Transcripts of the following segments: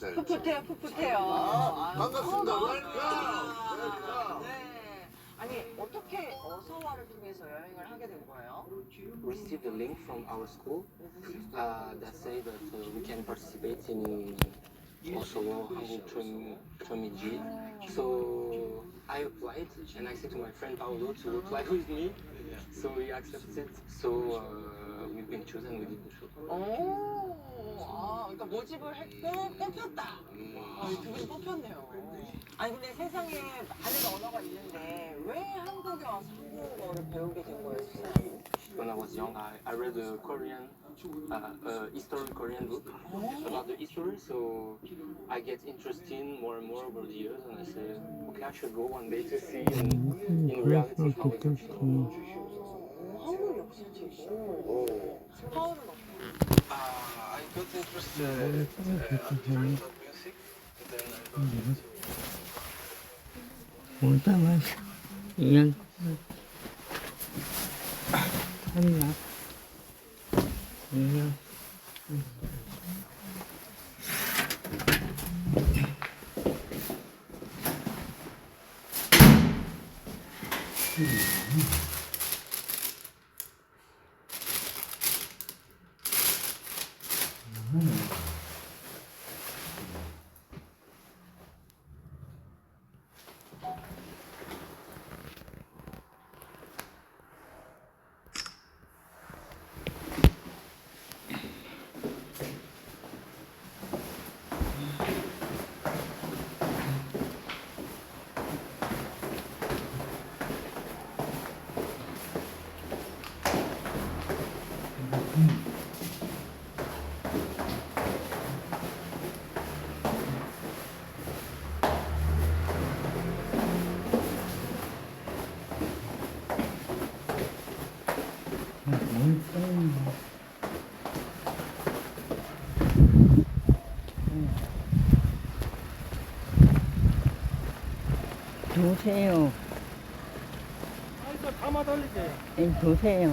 풋풋해요, 풋풋해요. 아, 아유, 반갑습니다. 어, 웰컴. 반갑습니다. 네. 아니 어떻게 어서와를 통해서 여행을 하게 된 거예요? received a link from our school uh, that say that uh, we can participate in Kosovo Hangul Trim Trimiji. So I applied and I said to my friend Paolo to apply with me. So he accepted. So uh, didn't show. 오, 아, 그러니까 모집을 했고 뽑혔다. 아, 두 분이 뽑혔네요. 아니 근데 세상에 많은 언어가 있는데 왜 한국에 와서 한국어를 배우게 된 거예요, 선생님? When I was young, I, I read a Korean, uh, uh, historic Korean book about the history. So I get interested more and more over the years, and I said, okay, I should go one day to see in, in reality how it is. 오. 파울은 어때요? Uh, I got interested uh, of music, 오자마자 이양 한나 이양 도세요. 네, 도세요.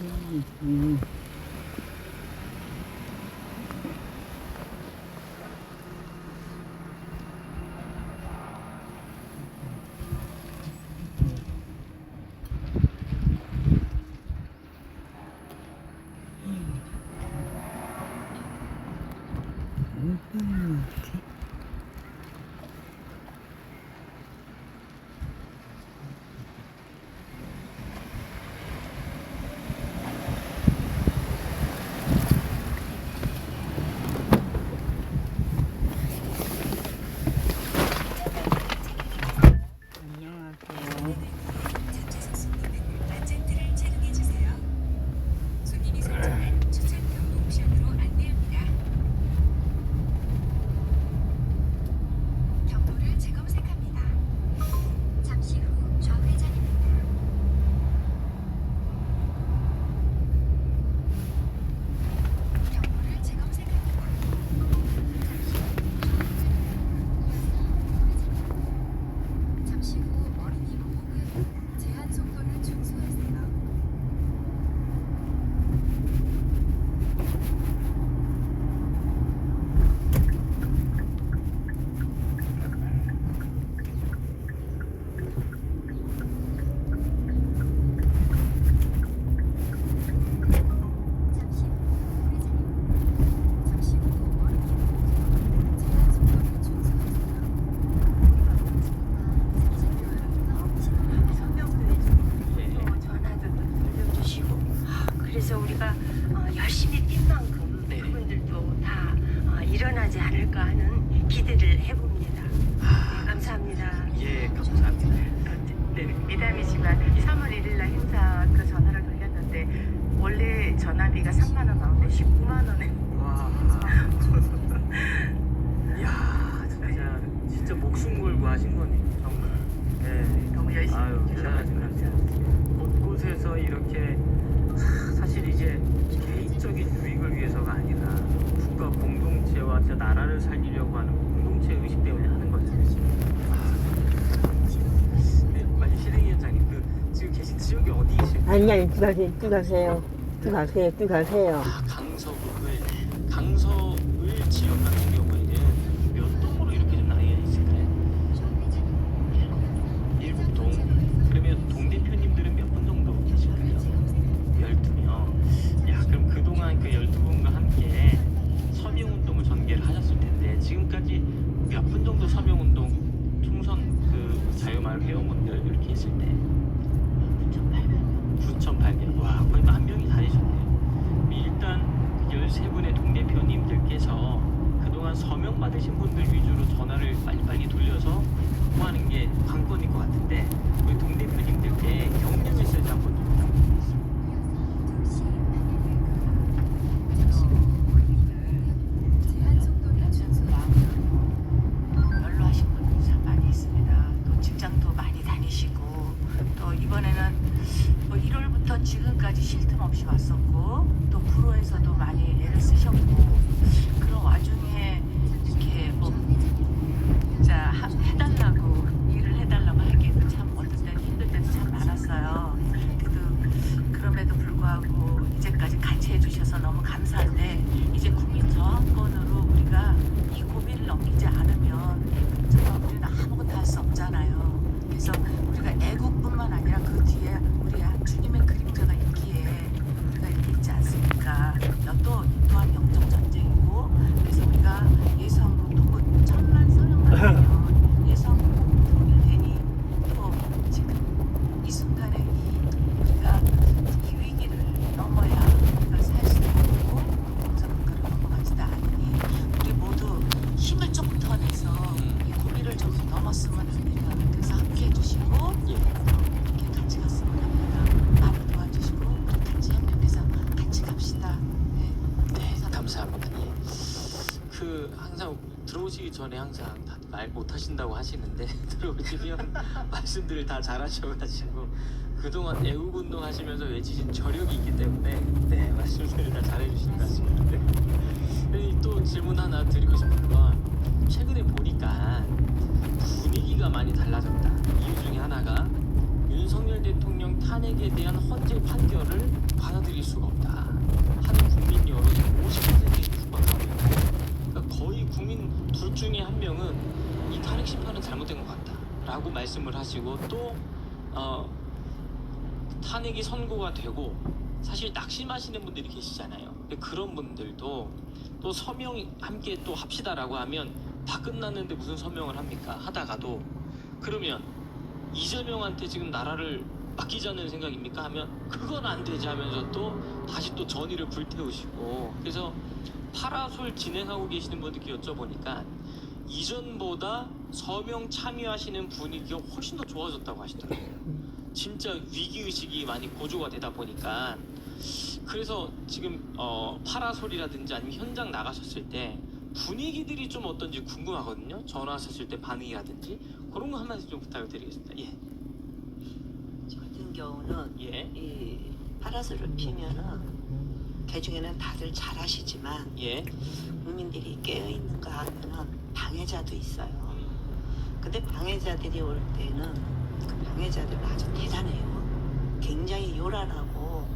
음, 음. 음. 어디이실까요? 아니야, 이쪽 가세요, 이쪽 가세요. 또 가세요, 또 가세요. 아, 말씀들을 다 잘하셔가지고 그동안 애국 운동 하시면서 외치신 저력이 있기 때문에 네 말씀들을 다 잘해주신 것 같습니다. 네. 네, 또 질문 하나 드리고 싶은 건 최근에 보니까 분위기가 많이 달라졌다. 이유 중에 하나가 윤석열 대통령 탄핵에 대한 헌재 판결을 받아들일 수가 없다. 하는 국민 여론이 50%에 육박하고 그러니까 거의 국민 둘 중에 한 명은 이 탄핵 심판은 잘못된 것 같다 라고 말씀을 하시고 또 어, 탄핵이 선고가 되고 사실 낙심하시는 분들이 계시잖아요. 그런 분들도 또 서명 함께 또 합시다라고 하면 다 끝났는데 무슨 서명을 합니까? 하다가도 그러면 이재명한테 지금 나라를 맡기자는 생각입니까? 하면 그건 안 되지 하면서 또 다시 또 전의를 불태우시고 그래서 파라솔 진행하고 계시는 분들께 여쭤보니까 이전보다 서명 참여하시는 분위기가 훨씬 더 좋아졌다고 하시더라고요. 진짜 위기의식이 많이 고조가 되다 보니까 그래서 지금 어, 파라솔이라든지 아니면 현장 나가셨을 때 분위기들이 좀 어떤지 궁금하거든요. 전화하셨을 때 반응이라든지 그런 거 한 말씀 좀 부탁을 드리겠습니다. 예. 저 같은 경우는 예. 이 파라솔을 피면은 개중에는 다들 잘하시지만 예. 국민들이 깨어 있는가 하면은 방해자도 있어요. 근데 방해자들이 올 때는 그 방해자들은 아주 대단해요. 굉장히 요란하고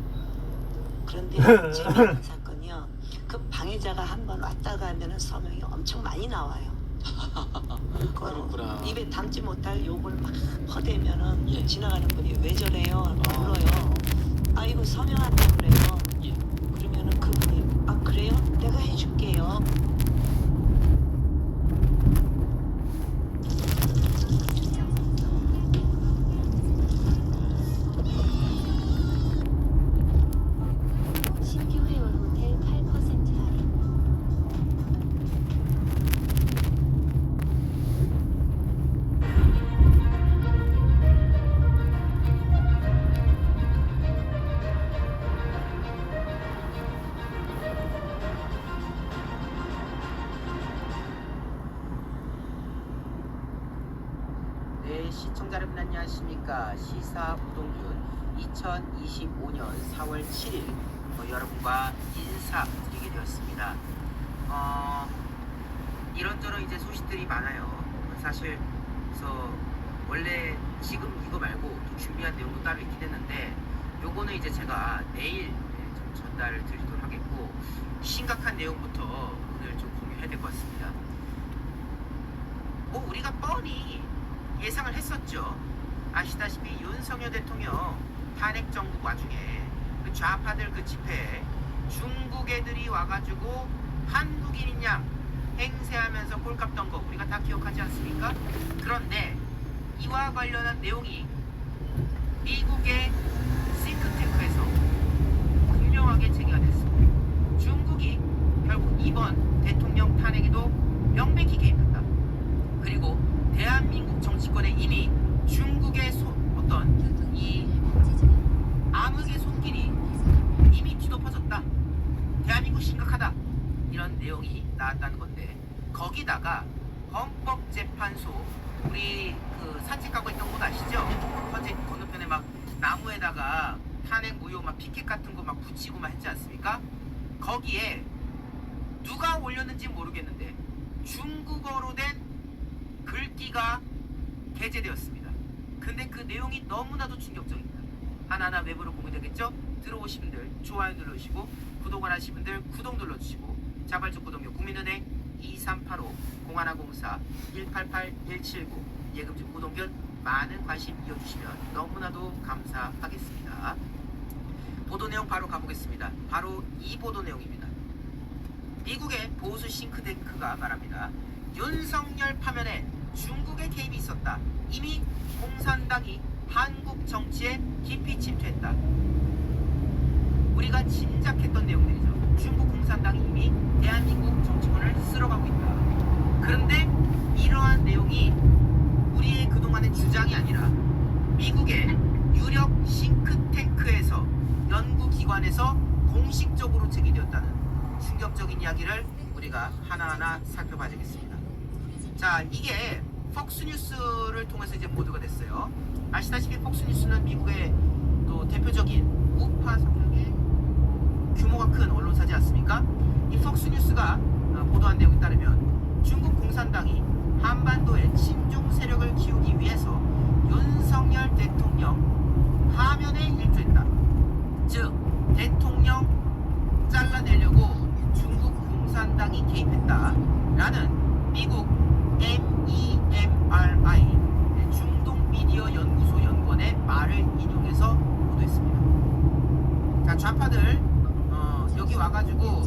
그런데 재미있는 사건이요. 그 방해자가 한 번 왔다 가면은 서명이 엄청 많이 나와요. 그 그렇구나. 입에 담지 못할 욕을 막 퍼대면은 예. 지나가는 분이 왜 저래요? 하고 아. 물어요. 시사 우동균 2025년 4월 7일 어, 여러분과 인사드리게 되었습니다. 어, 이런저런 이제 소식들이 많아요. 사실 그래서 원래 지금 이거 말고 또 준비한 내용도 따로 있긴 했는데 요거는 이제 제가 내일 네, 좀 중요한 내용부터 오늘 좀 공유해야 될 것 같습니다. 뭐 우리가 뻔히 예상을 했었죠. 아시다시피 윤석열 대통령 탄핵 정국 와중에 그 좌파들 그 집회에 중국 애들이 와가지고 한국인인 양 행세하면서 꼴값 던거 우리가 다 기억하지 않습니까? 그런데 이와 관련한 내용이 미국의 싱크탱크에서 분명하게 제기가 됐습니다. 중국이 결국 이번 대통령 탄핵에도 명백히 개입했다. 그리고 대한민국 정치권에 이미 중국의 손, 어떤 이 암흑의 손길이 이미 뒤덮어졌다. 대한민국 심각하다. 이런 내용이 나왔다는 건데 거기다가 헌법재판소 우리 그 산책하고 있던 곳 아시죠? 선제 건너편에 막 나무에다가 탄핵 무효 막 피켓 같은 거 막 붙이고 막 했지 않습니까? 거기에 누가 올렸는지 모르겠는데 중국어로 된 글귀가 게재되었습니다. 근데 그 내용이 너무나도 충격적입니다. 하나하나 외부로 공유되겠죠? 들어오신 분들 좋아요 눌러주시고 하신 분들 구독 눌러주시고 자발적 구독료 국민은행 2385 0104 188 179 예금주 구독견 많은 관심 이어주시면 너무나도 감사하겠습니다. 보도 내용 바로 가보겠습니다. 바로 이 보도 내용입니다. 미국의 보수 싱크탱크가 말합니다. 윤석열 파면에 중국의 개입이 있었다. 이미 공산당이 한국 정치에 깊이 침투했다. 우리가 짐작했던 내용들이죠. 중국 공산당이 이미 대한민국 정치권을 쓸어가고 있다. 그런데 이러한 내용이 우리의 그동안의 주장이 아니라 미국의 유력 싱크탱크에서 연구기관에서 공식적으로 제기되었다는 충격적인 이야기를 우리가 하나하나 살펴봐야 되겠습니다. 자, 이게 폭스뉴스를 통해서 이제 보도가 됐어요. 아시다시피 폭스뉴스는 미국의 또 대표적인 규모가 큰 언론사지 않습니까? 이 폭스뉴스가 어, 보도한 내용에 따르면 중국 공산당이 한반도에 친중 세력을 키우기 위해서 윤석열 대통령 파면에 일조했다. 즉 대통령 잘라내려고 중국 공산당이 개입했다라는 미국 MEMRI 중동 미디어 연구소 연구원의 말을 인용해서 보도했습니다. 자 좌파들 어, 여기 와가지고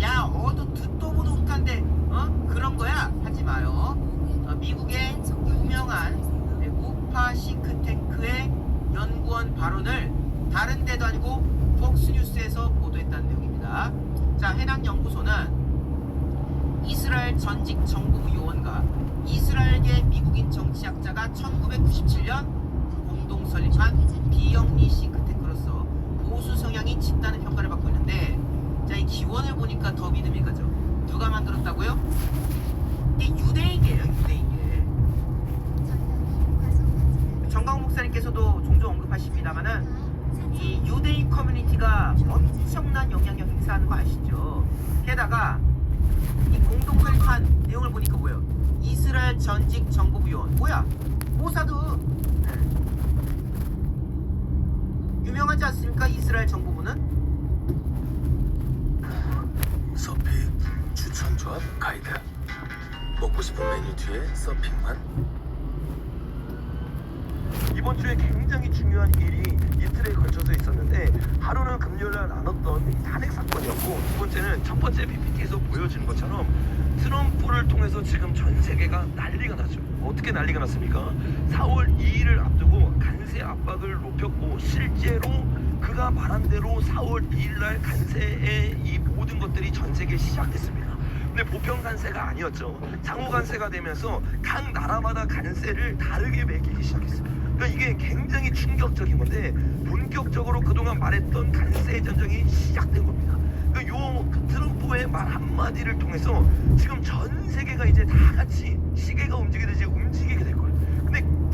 야 어도 듣도 보도 못한데 어 그런 거야 하지 마요. 어, 미국의 유명한 네, 우파 싱크탱크의 연구원 발언을 다른 데도 아니고 폭스뉴스에서 보도했다는 내용입니다. 자 해당 연구소는 이스라엘 전직 정부 요원과 이스라엘계 미국인 정치학자가 1997년 공동 설립한 비영리 싱크탱크로서 보수 성향이 짙다는 평가를 받고 있는데 자이 기원을 보니까 더 믿음이 가죠. 누가 만들었다고요? 이게 유대인이에요, 유대인계. 정강 목사님께서도 종종 언급하십니다만은 이 유대인 커뮤니티가 엄청난 영향력 행사하는 거 아시죠? 게다가 이 공동 설립한 내용을 보니까 뭐예요? 이스라엘 전직 정보부 요원 뭐야? 모사드 유명하지 않습니까? 이스라엘 정보부는 서핑 추천 조합 가이드 먹고 싶은 메뉴 뒤에 서핑만 이번 주에 굉장히 중요한 일이 이틀에 걸쳐서 있었는데 하루는 금요일 날 나눴던 이 탄핵 사건이었고 두 번째는 첫 번째 PPT에서 보여지는 것처럼 트럼프를 통해서 지금 전 세계가 난리가 나죠. 어떻게 난리가 났습니까? 4월 2일을 앞두고 간세 압박을 높였고 실제로 그가 말한 대로 4월 2일 날 간세의 이 모든 것들이 전 세계에 시작됐습니다. 근데 보편 간세가 아니었죠. 상호 간세가 되면서 각 나라마다 간세를 다르게 매기기 시작했어요. 그러니까 이게 굉장히 충격적인 건데 본격적으로 그동안 말했던 간세 전쟁이 시작된 겁니다. 그러니까 요 트럼프의 말 한마디를 통해서 지금 전 세계가 이제 다 같이 시계가 움직이듯이 움직이게. 근데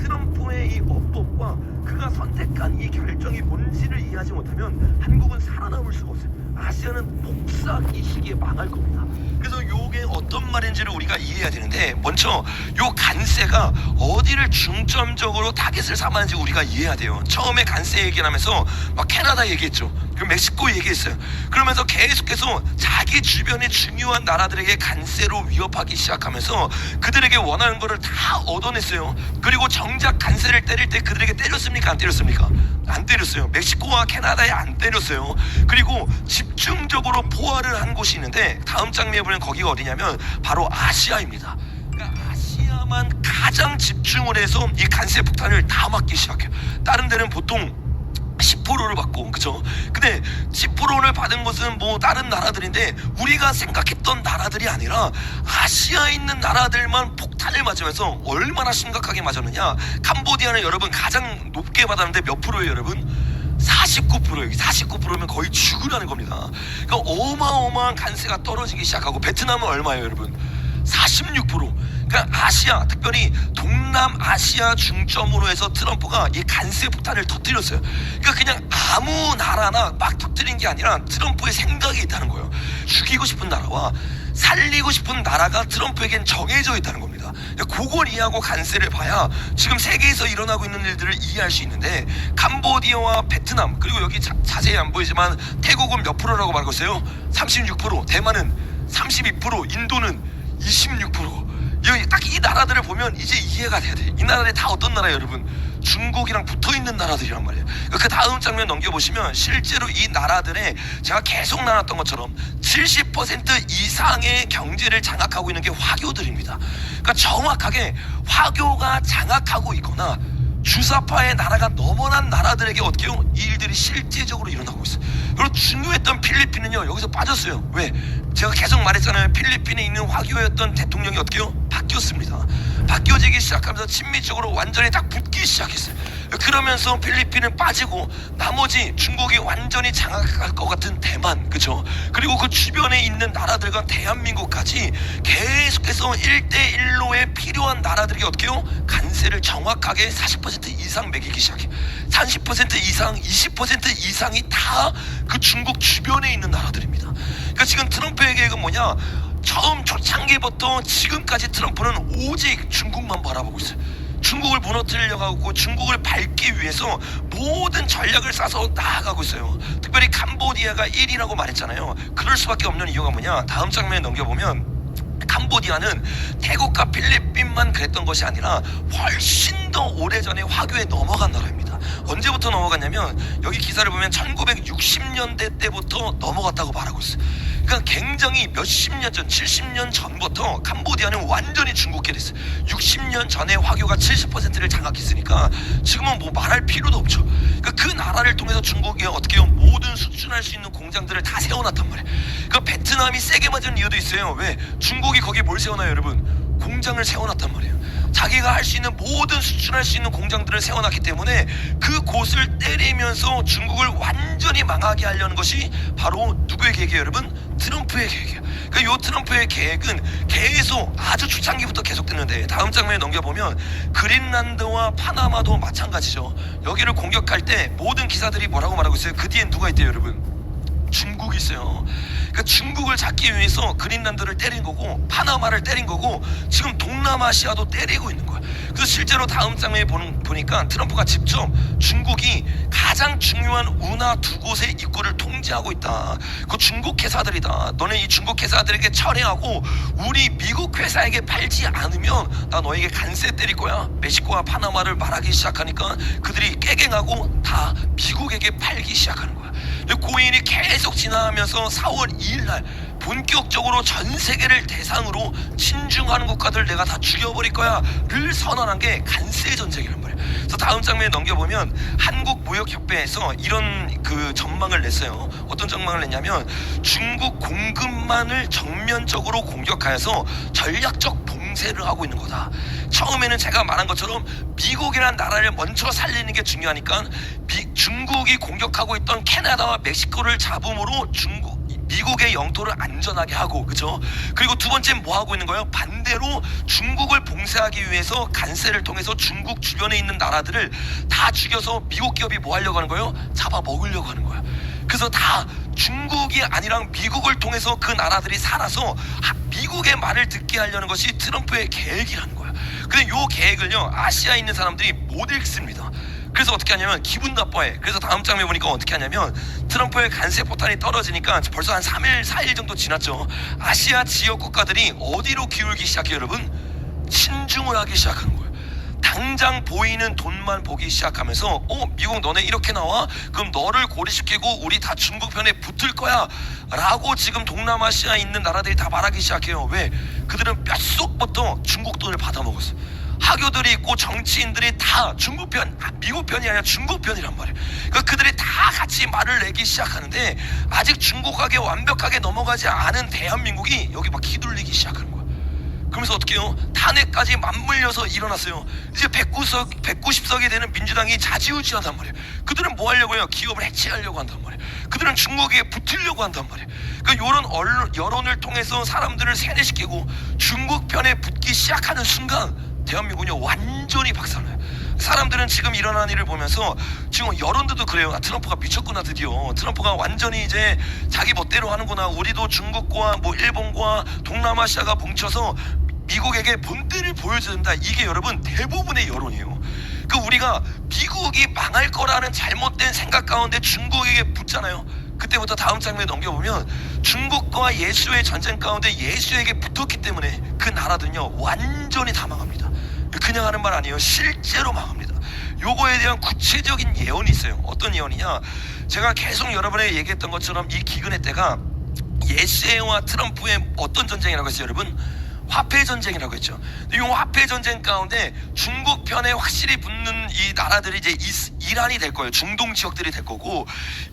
트럼프의 이 어법과 그가 선택한 이 결정이 뭔지를 이해하지 못하면 한국은 살아남을 수가 없어요. 아시아는 폭삭 이 시기에 망할 겁니다. 그래서 요게 어떤 말인지를 우리가 이해해야 되는데 먼저 요 간세가 어디를 중점적으로 타겟을 삼았는지 우리가 이해해야 돼요. 처음에 간세 얘기를 하면서 막 캐나다 얘기했죠. 그리고 멕시코 얘기했어요. 그러면서 계속해서 자기 주변의 중요한 나라들에게 간세로 위협하기 시작하면서 그들에게 원하는 거를 다 얻어냈어요. 그리고 정작 간세를 때릴 때 그들에게 때렸습니까? 안 때렸습니까? 안 때렸어요. 멕시코와 캐나다에 안 때렸어요. 그리고 집중적으로 포화를 한 곳이 있는데 다음 장면에 보면 거기가 어디냐면 바로 아시아입니다. 그러니까 아시아만 가장 집중을 해서 이 간세 폭탄을 다 맞기 시작해요. 다른 데는 보통 10%를 받고 그죠? 10%를 받은 것은 뭐 다른 나라들인데 우리가 생각했던 나라들이 아니라 아시아에 있는 나라들만 폭탄을 맞으면서 얼마나 심각하게 맞았느냐? 캄보디아는 여러분 가장 높게 받았는데 몇 프로예요, 여러분? 49%예요. 49%면 거의 죽으라는 겁니다. 그러니까 어마어마한 간세가 떨어지기 시작하고 베트남은 얼마예요, 여러분? 46%. 그러니까 아시아, 특별히 동남아시아 중점으로 해서 트럼프가 이 간세 폭탄을 터뜨렸어요. 그러니까 그냥 아무 나라나 막 터뜨린 게 아니라 트럼프의 생각이 있다는 거예요. 죽이고 싶은 나라와 살리고 싶은 나라가 트럼프에겐 정해져 있다는 겁니다. 그러니까 그걸 이해하고 간세를 봐야 지금 세계에서 일어나고 있는 일들을 이해할 수 있는데 캄보디아와 베트남 그리고 여기 자, 자세히 안 보이지만 태국은 몇 프로라고 말하고 있어요? 36% 대만은 32% 인도는 26% 여기 딱 이 나라들을 보면 이제 이해가 돼야 돼. 이 나라들이 다 어떤 나라예요, 여러분? 중국이랑 붙어 있는 나라들이란 말이에요. 그 다음 장면 넘겨보시면 실제로 이 나라들의 제가 계속 나눴던 것처럼 70% 이상의 경제를 장악하고 있는 게 화교들입니다. 그러니까 정확하게 화교가 장악하고 있거나 주사파의 나라가 넘어난 나라들에게 어떻게요? 이 일들이 실제적으로 일어나고 있어요. 그리고 중요했던 필리핀은요 여기서 빠졌어요. 왜? 제가 계속 말했잖아요. 필리핀에 있는 화교였던 대통령이 어떻게요? 바뀌었습니다. 바뀌어지기 시작하면서 친미적으로 완전히 딱 붙기 시작했어요. 그러면서 필리핀은 빠지고 나머지 중국이 완전히 장악할 것 같은 대만, 그죠? 그리고 그 주변에 있는 나라들과 대한민국까지 계속해서 1대1로에 필요한 나라들이 어떻게요? 간세를 정확하게 40% 이상 매기기 시작해. 30% 이상, 20% 이상이 다 그 중국 주변에 있는 나라들입니다. 그러니까 지금 트럼프의 계획은 뭐냐? 처음 초창기부터 지금까지 트럼프는 오직 중국만 바라보고 있어요. 중국을 무너뜨리려고 하고 중국을 밟기 위해서 모든 전략을 싸서 나아가고 있어요. 특별히 캄보디아가 1위라고 말했잖아요. 그럴 수밖에 없는 이유가 뭐냐? 다음 장면에 넘겨보면 캄보디아는 태국과 필리핀만 그랬던 것이 아니라 훨씬 더 오래전에 화교에 넘어간 나라입니다. 언제부터 넘어갔냐면 여기 기사를 보면 1960년대 때부터 넘어갔다고 말하고 있어요. 그러니까 굉장히 몇십 년 전, 70년 전부터 캄보디아는 완전히 중국계 됐어요. 60년 전에 화교가 70%를 장악했으니까 지금은 뭐 말할 필요도 없죠. 그러니까 그 나라를 통해서 중국이 어떻게 요 모든 수출할 수 있는 공장들을 다 세워놨단 말이에요. 그 베트 남이 세게 맞은 이유도 있어요. 왜? 중국이 거기에 뭘 세워놔요, 여러분? 공장을 세워놨단 말이에요. 자기가 할 수 있는 모든 수출할 수 있는 공장들을 세워놨기 때문에 그 곳을 때리면서 중국을 완전히 망하게 하려는 것이 바로 누구의 계획이에요, 여러분? 트럼프의 계획이에요. 그러니까 요 트럼프의 계획은 계속 아주 초창기부터 계속됐는데 다음 장면에 넘겨보면 그린란드와 파나마도 마찬가지죠. 여기를 공격할 때 모든 기사들이 뭐라고 말하고 있어요? 그 뒤엔 누가 있대요, 여러분? 중국이 있어요. 그러니까 중국을 잡기 위해서 그린란드를 때린 거고 파나마를 때린 거고 지금 동남아시아도 때리고 있는 거야. 그래서 실제로 다음 장면에 보는, 보니까 트럼프가 직접 중국이 가장 중요한 운하 두 곳의 입구를 통제하고 있다. 그 중국 회사들이다. 너네 이 중국 회사들에게 철회하고 우리 미국 회사에게 팔지 않으면 나 너에게 간세 때릴 거야. 멕시코와 파나마를 말하기 시작하니까 그들이 깨갱하고 다 미국에게 팔기 시작하는 거야. 고인이 계속 지나가면서 4월 2일 날 본격적으로 전 세계를 대상으로 친중하는 국가들 내가 다 죽여버릴 거야를 선언한 게 간세 전쟁이란 말이에요. 그래서 다음 장면에 넘겨보면 한국 무역협회에서 이런 그 전망을 냈어요. 어떤 전망을 냈냐면 중국 공급만을 정면적으로 공격하여서 전략적 봉쇄를 하고 있는 거다. 처음에는 제가 말한 것처럼 미국이란 나라를 먼저 살리는 게 중요하니까 미, 중국이 공격하고 있던 캐나다와 멕시코를 잡음으로 중국 미국의 영토를 안전하게 하고 그죠? 그리고 두 번째 뭐 하고 있는 거예요? 반대로 중국을 봉쇄하기 위해서 간세를 통해서 중국 주변에 있는 나라들을 다 죽여서 미국 기업이 뭐 하려고 하는 거예요? 잡아 먹으려고 하는 거야. 그래서 다 중국이 아니라 미국을 통해서 그 나라들이 살아서 하- 미국의 말을 듣게 하려는 것이 트럼프의 계획이라는 거야. 근데 요 계획을요 아시아에 있는 사람들이 못 읽습니다. 그래서 어떻게 하냐면 기분 나빠해. 그래서 다음 장면 보니까 어떻게 하냐면 트럼프의 간세 포탄이 떨어지니까 벌써 한 3일, 4일 정도 지났죠. 아시아 지역 국가들이 어디로 기울기 시작해요, 여러분? 친중을 하기 시작하는 거예요. 당장 보이는 돈만 보기 시작하면서 어 미국 너네 이렇게 나와? 그럼 너를 고리시키고 우리 다 중국 편에 붙을 거야? 라고 지금 동남아시아에 있는 나라들이 다 말하기 시작해요. 왜? 그들은 뼛속부터 중국 돈을 받아 먹었어 학교들이 있고 정치인들이 다 중국 편 아, 미국 편이 아니라 중국 편이란 말이에요. 그러니까 그들이 다 같이 말을 내기 시작하는데 아직 중국하게 완벽하게 넘어가지 않은 대한민국이 여기 막 휘둘리기 시작하는 거야 그러면서 어떻게 해요? 탄핵까지 맞물려서 일어났어요. 이제 190석, 190석이 되는 민주당이 자지우지한단 말이에요. 그들은 뭐 하려고 해요? 기업을 해체하려고 한단 말이에요. 그들은 중국에 붙으려고 한단 말이에요. 그러니까 이런 언론, 여론을 통해서 사람들을 세뇌시키고 중국 편에 붙기 시작하는 순간 대한민국은요 완전히 박살나요. 사람들은 지금 일어나는 일을 보면서 지금 여론들도 그래요. 아, 트럼프가 미쳤구나 드디어. 트럼프가 완전히 이제 자기 멋대로 하는구나. 우리도 중국과 뭐 일본과 동남아시아가 뭉쳐서 미국에게 본때를 보여줘야 된다. 이게 여러분 대부분의 여론이에요. 그 우리가 미국이 망할 거라는 잘못된 생각 가운데 중국에게 붙잖아요. 그때부터 다음 장면 넘겨보면 중국과 예수의 전쟁 가운데 예수에게 붙었기 때문에 그 나라들은요 완전히 다 망합니다. 그냥 하는 말 아니에요. 실제로 망합니다. 요거에 대한 구체적인 예언이 있어요. 어떤 예언이냐? 제가 계속 여러분에게 얘기했던 것처럼 이 기근의 때가 예수와 트럼프의 어떤 전쟁이라고 했어요, 여러분? 화폐 전쟁이라고 했죠. 이 화폐 전쟁 가운데 중국 편에 확실히 붙는 이 나라들이 이제 이란이 될 거예요. 중동 지역들이 될 거고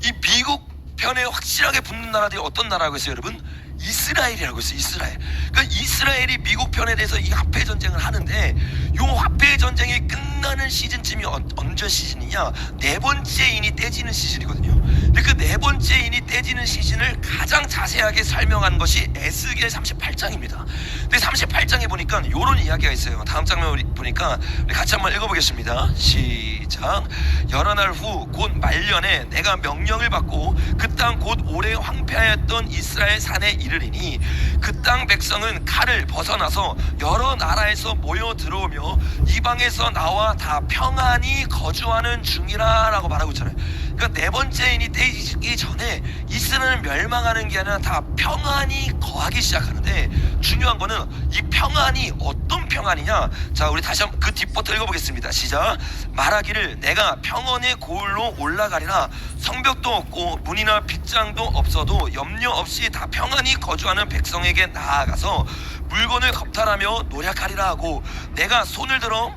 이 미국 편에 확실하게 붙는 나라들이 어떤 나라라고 했어요, 여러분? 이스라엘이라고 했어요. 이스라엘. 그러니까 이스라엘이 미국 편에 대해서 이 화폐 전쟁을 하는데 이 화폐 전쟁이 끝나는 시즌쯤이 언, 언제 시즌이냐? 네 번째 인이 떼지는 시즌이거든요. 근데 그 네 번째 인이 떼지는 시즌을 가장 자세하게 설명한 것이 에스겔 38장입니다. 근데 38장에 보니까 이런 이야기가 있어요. 다음 장면 우리 보니까 우리 같이 한번 읽어보겠습니다. 시작. 여러 날 후 곧 말년에 내가 명령을 받고 그 땅 곧 오래 황폐하였던 이스라엘 산에 이르리니 그 땅 백성은 칼을 벗어나서 여러 나라에서 모여 들어오며 이방에서 나와 다 평안히 거주하는 중이라라고 말하고 있잖아요. 그러니까 네 번째 인이 떼지기 전에 이스라엘은 멸망하는 게 아니라 다 평안히 거하기 시작하는데 중요한 거는 이 평안이 어떤 평안이냐? 자, 우리 다시 한번 그 뒷부터 읽어보겠습니다. 시작. 말하기를 내가 평원의 고을로 올라가리라 성벽도 없고 문이나 빗장도 없어도 염려 없이 다 평안히 거주하는 백성에게 나아가서 물건을 겁탈하며 노력하리라 하고 내가 손을 들어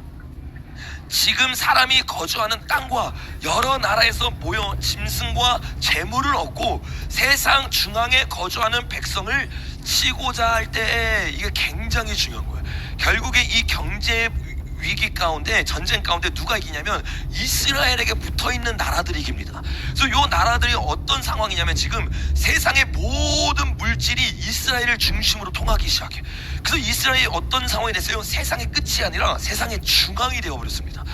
지금 사람이 거주하는 땅과 여러 나라에서 모여 짐승과 재물을 얻고 세상 중앙에 거주하는 백성을 치고자 할때 이게 굉장히 중요한 거예요. 결국에 이 경제 위기 가운데 전쟁 가운데 누가 이기냐면 이스라엘에게 붙어 있는 나라들이 이깁니다. 그래서 이 나라들이 어떤 상황이냐면 지금 세상의 모든 물질이 이스라엘을 중심으로 통하기 시작해. 그래서 이스라엘이 어떤 상황이 됐어요? 세상의 끝이 아니라 세상의 중앙이 되어 버렸습니다.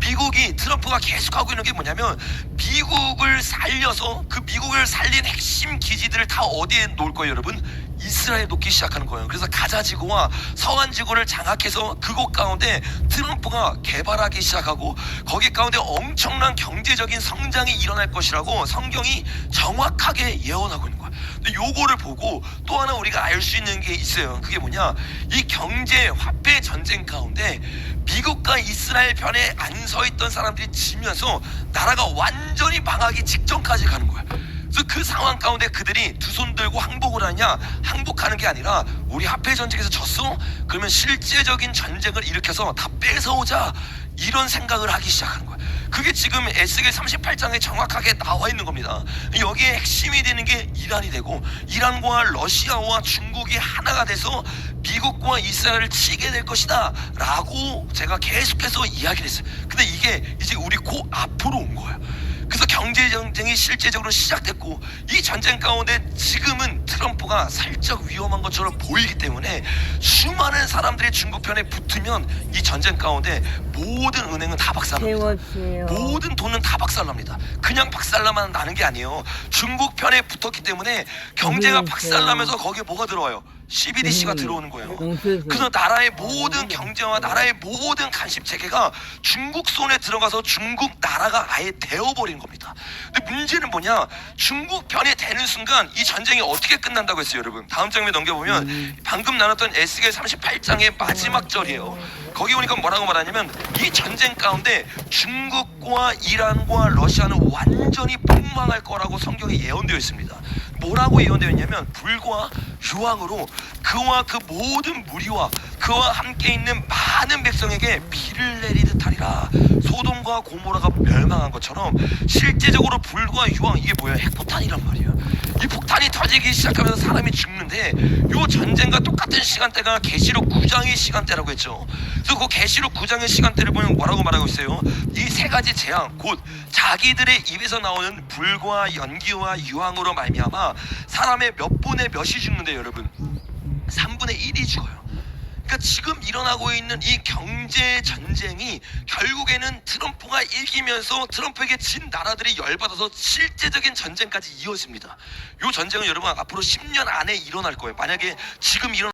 미국이 트럼프가 계속하고 있는 게 뭐냐면 미국을 살려서 그 미국을 살린 핵심 기지들을 다 어디에 놓을 거예요, 여러분? 이스라엘에 놓기 시작하는 거예요. 그래서 가자 지구와 서한 지구를 장악해서 그곳 가운데 트럼프가 개발하기 시작하고 거기 가운데 엄청난 경제적인 성장이 일어날 것이라고 성경이 정확하게 예언하고 있는 거예요. 근데 요거를 보고 또 하나 우리가 알 수 있는 게 있어요. 그게 뭐냐? 이 경제 화폐 전쟁 가운데 미국과 이스라엘 편에 안 서 있던 사람들이 지면서 나라가 완전히 망하기 직전까지 가는 거야. 그래서 그 상황 가운데 그들이 두 손 들고 항복을 하냐? 항복하는 게 아니라 우리 화폐 전쟁에서 졌어? 그러면 실제적인 전쟁을 일으켜서 다 뺏어오자 이런 생각을 하기 시작하는 거야. 그게 지금 에스겔 38장에 정확하게 나와 있는 겁니다. 여기에 핵심이 되는 게 이란이 되고 이란과 러시아와 중국이 하나가 돼서 미국과 이스라엘을 치게 될 것이다 라고 제가 계속해서 이야기를 했어요. 근데 이게 이제 우리 코 앞으로 온 거예요. 전쟁이 실제적으로 시작됐고 이 전쟁 가운데 지금은 트럼프가 살짝 위험한 것처럼 보이기 때문에 수많은 사람들이 중국 편에 붙으면 이 전쟁 가운데 모든 은행은 다 박살납니다. 모든 돈은 다 박살납니다. 그냥 박살나만 나는 게 아니에요. 중국 편에 붙었기 때문에 경제가 음, 박살나면서 거기에 뭐가 들어와요? CBDC가 음, 들어오는 거예요. 그래서 나라의 모든 경제와 나라의 모든 간섭 체계가 중국 손에 들어가서 중국 나라가 아예 되어버린 겁니다. 근데 문제는 뭐냐? 중국 편에 되는 순간 이 전쟁이 어떻게 끝난다고 했어요, 여러분? 다음 장면 넘겨보면 음. 방금 나눴던 에스겔 38장의 마지막 절이에요. 거기 보니까 뭐라고 말하냐면 이 전쟁 가운데 중국과 이란과 러시아는 완전히 폭망할 거라고 성경에 예언되어 있습니다. 뭐라고 예언되어 있냐면 불과 유황으로 그와 그 모든 무리와 그와 함께 있는 많은 백성에게 비를 내리듯 하리라. 소돔과 고모라가 멸망한 것처럼 실제적으로 불과 유황 이게 뭐예요? 핵폭탄이란 말이에요. 이 폭탄이 터지기 시작하면서 사람이 죽는데 요 전쟁과 똑같은 시간대가 계시록 9장의 시간대라고 했죠. 그래서 그 계시록 9장의 시간대를 보면 뭐라고 말하고 있어요? 이 세 가지 재앙 곧 자기들의 입에서 나오는 불과 연기와 유황으로 말미암아 사람의 몇 분의 몇이 죽는데 여러분 3분의 1이 죽어요. 그러니까 지금 일어나고 있는 이 경제 전쟁이 결국에는 트럼프가 이기면서 트럼프에게 진 나라들이 열받아서 실제적인 전쟁까지 이어집니다. 이 전쟁은 여러분 앞으로 10년 안에 일어날 거예요. 만약에 지금 일어나